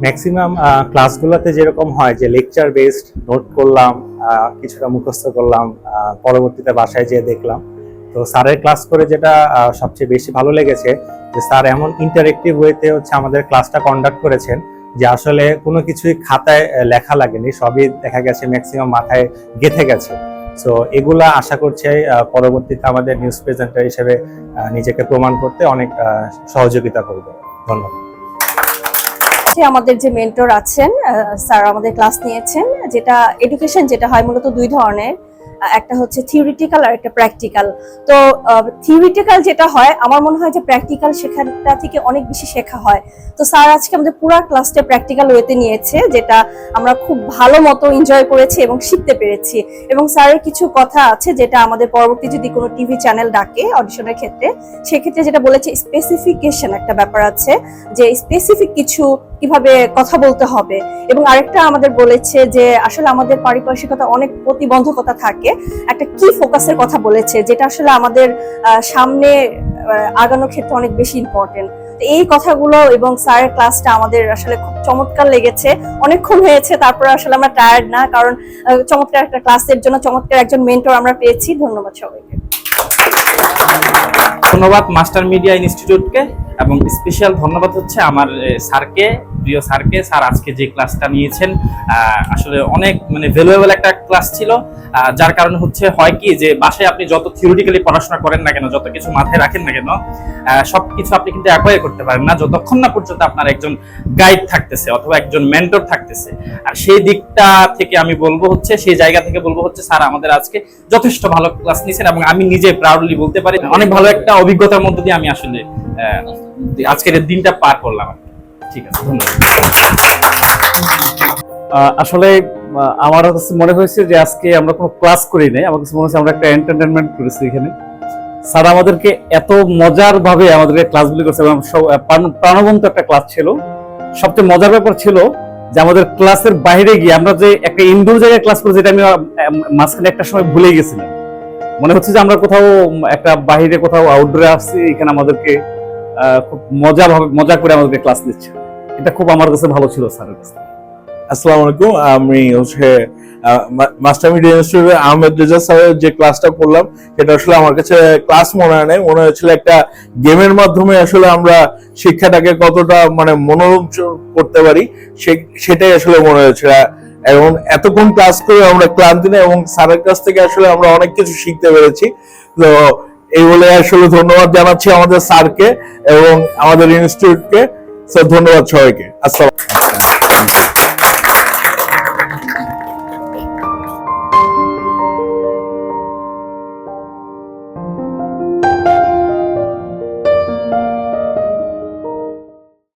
Maximum ক্লাসগুলোতে যেরকম হয় যে লেকচার বেসড নোট করলাম কিছুটা মুখস্থ করলাম পরবর্তীতে বাসায় যেয়ে দেখলাম। তো স্যারের ক্লাস করে যেটা সবচেয়ে বেশি ভালো লেগেছে, যে স্যার এমন ইন্টারেক্টিভ ওয়েতে হচ্ছে আমাদের ক্লাসটা কন্ডাক্ট করেছেন, যে আসলে কোনো কিছুই খাতায় লেখা লাগেনি, সবই দেখা গেছে ম্যাক্সিমাম মাথায় গেথে গেছে। সো এগুলা আশা করছি পরবর্তীতে আমাদের নিউজ প্রেজেন্টার হিসেবে নিজেকে প্রমাণ করতে অনেক সহযোগিতা করবে। ধন্যবাদ। যে আমাদের যে মেন্টর আছেন স্যার আমাদের ক্লাস নিয়েছেন, যেটা এডুকেশন যেটা হয় মূলত দুই ধরনের একটা হচ্ছে থিওরিটিক্যাল আর একটা প্র্যাকটিক্যাল তো থিওরিটিক্যাল যেটা হয়, আমার মনে হয় যে প্র্যাকটিক্যাল শেখাটা থেকে অনেক বেশি শেখা হয়। তো স্যার আজকে আমাদের পুরো ক্লাসটা প্র্যাকটিক্যাল ওয়েতে নিয়েছে, যেটা আমরা খুব ভালো মতো এনজয় করেছি এবং শিখতে পেরেছি। এবং স্যারের কিছু কথা আছে যেটা আমাদের পরবর্তী যদি কোনো টিভি চ্যানেল ডাকে অডিশনের ক্ষেত্রে, সেক্ষেত্রে যেটা বলেছে স্পেসিফিকেশন একটা ব্যাপার আছে, যে স্পেসিফিক কিছু কীভাবে কথা বলতে হবে। এবং আরেকটা আমাদের বলেছে যে, আসলে আমাদের পারিপার্শ্বিকতা অনেক প্রতিবন্ধকতা থাকে। একটা কি ফোকাসের কথা বলেছে, যেটা আসলে আমাদের সামনে আগানোর ক্ষেত্রে অনেক বেশি ইম্পর্টেন্ট এই কথাগুলো এবং স্যারের ক্লাসটা আমাদের আসলে খুব চমৎকার লেগেছে। অনেকক্ষণ হয়েছে, তারপরে আসলে আমরা টায়ার্ড না, কারণ চমৎকার একটা ক্লাসের জন্য চমৎকার একজন মেন্টর আমরা পেয়েছি। ধন্যবাদ সবাইকে। ধন্যবাদ মাস্টার মিডিয়া ইনস্টিটিউটকে, এবং স্পেশাল ধন্যবাদ হচ্ছে আমার স্যারকে। প্রিয় স্যারকে। স্যার আজকে যে ক্লাসটা নিয়েছেন আসলে অনেক মানে ভ্যালুয়েবল একটা ক্লাস ছিল। যার কারণে হচ্ছে হয় কি যে, বাসায় আপনি যত থিওরিটিক্যালি পড়াশোনা করেন না কেন, যত কিছু মাথায় রাখেন না কেন সব কিছু আপনি কিন্তু অ্যাকোয়ার করতে পারেন না। যতক্ষণ না পর্যন্ত আপনার একজন গাইড থাকতেছে অথবা একজন মেন্টর থাকতেছে। আর সেই দিকটা থেকে আমি বলব হচ্ছে, সেই জায়গা থেকে বলব হচ্ছে, স্যার আমাদের আজকে যথেষ্ট ভালো ক্লাস নিয়েছেন এবং আমি নিজে প্রাউডলি বলতে পারি, অনেক ভালো একটা অভিজ্ঞতার মধ্যে দিয়ে আমি আসলে আজকের দিনটা পার করলাম। ঠিক আছে, ধন্যবাদ। আসলে আমার কাছে মনে হয়েছে যে আজকে আমরা কোনো ক্লাস করি নাই। আমার কাছে মনে হচ্ছে আমরা একটা এন্টারটেনমেন্ট করেছি এখানে। স্যার আমাদেরকে এত মজার ভাবে আমাদেরকে ক্লাসগুলি করছে এবং প্রাণবন্ত একটা ক্লাস ছিল। সবচেয়ে মজার ব্যাপার ছিল যে আমাদের ক্লাসের বাইরে গিয়ে আমরা যে একটা ইনডোর জায়গায় ক্লাস করি যেটা আমি মাঝখানে একটা সময় ভুলে গেছিলাম। মনে হচ্ছে যে আমরা কোথাও একটা বাইরে কোথাও আউটডোরে আসছি, এখানে আমাদেরকে খুব মজা ভাবে মজা করে আমাদেরকে ক্লাস দিচ্ছে। এটা খুব আমার কাছে ভালো ছিল স্যারের কাছে। আসসালামু আলাইকুম, আমি হচ্ছে মাস্টার মিডিয়া ইনস্টিটিউটে আহমেদ রেজা স্যারের যে ক্লাসটা করলাম, সেটা আসলে আমার কাছে ক্লাস মনে হয় নাই, মনে হয়েছিল একটা গেমের মাধ্যমে আসলে আমরা শিক্ষাটাকে কতটা মানে মনোরঞ্জন করতে পারি সেটাই আসলে মনে হয়েছিল। এবং এতক্ষণ ক্লাস করে আমরা ক্লান্তি নেই এবং স্যারের কাছ থেকে আসলে আমরা অনেক কিছু শিখতে পেরেছি। তো এই বলে আসলে ধন্যবাদ জানাচ্ছি আমাদের স্যারকে এবং আমাদের ইনস্টিটিউটকে। স্যার ধন্যবাদ সবাইকে। আসসালাম